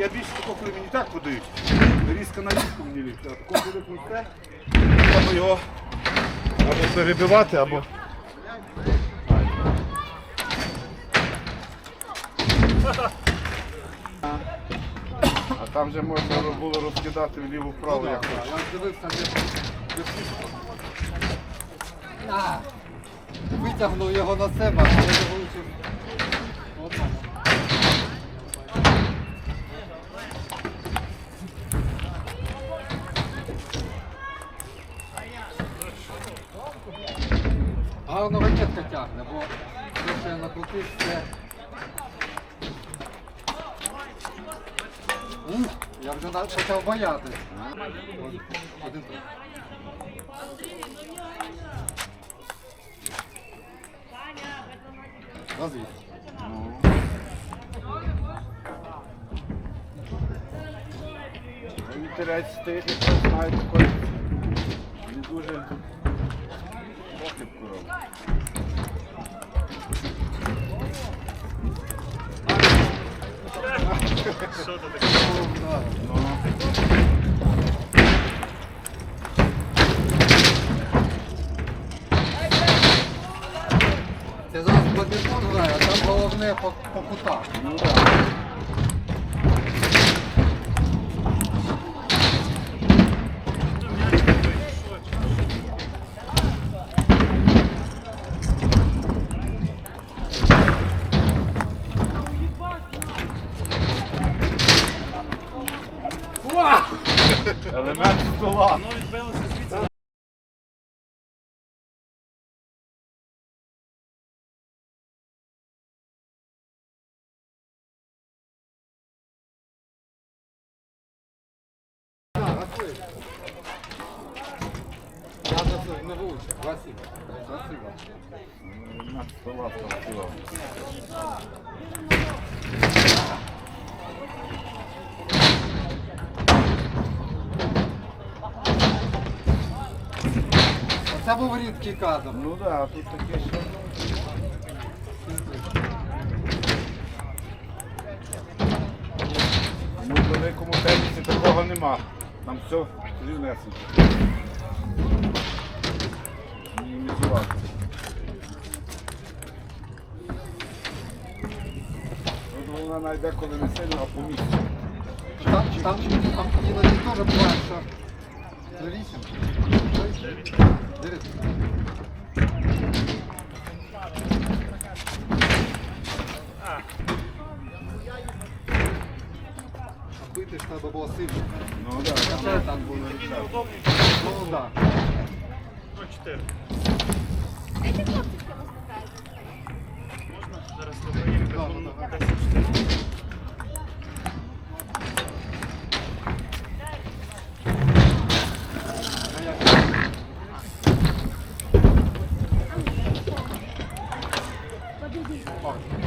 я більше такого, коли мені так подають, різко на різку мені ліпше. А такого коли пусте, треба його або перебивати, або. А там вже можна було розкидати вліво-вправо, як хочеш. Я дивився, де витягнув його на себе, але не вийшов. Гарно ракетка тягне, бо те, що я накрутив, Я вже на- почав боятись. Один тут. Розвіз. Вітерець стоїть, якщо знає такий не дуже похибку робить. Це зараз бадмінтон грає, а там головне по, по кутах. Ну так. Елемент стола. Я не, не вивчив. Красиво. Красиво. Елемент стола спрацював. Оце був рідкий кадр. Ну так, тут таке що. Ну, в великому тенісі такого нема. Там все рівнесенько. Мінімізувати. От вона найде, коли не сильно, а по місці. Там, там, там іноді теж буває, що. А Бити ж треба було сильно. Ну так. Це так було. Ну так. Ну, чотири. Дайте хлопчик. party.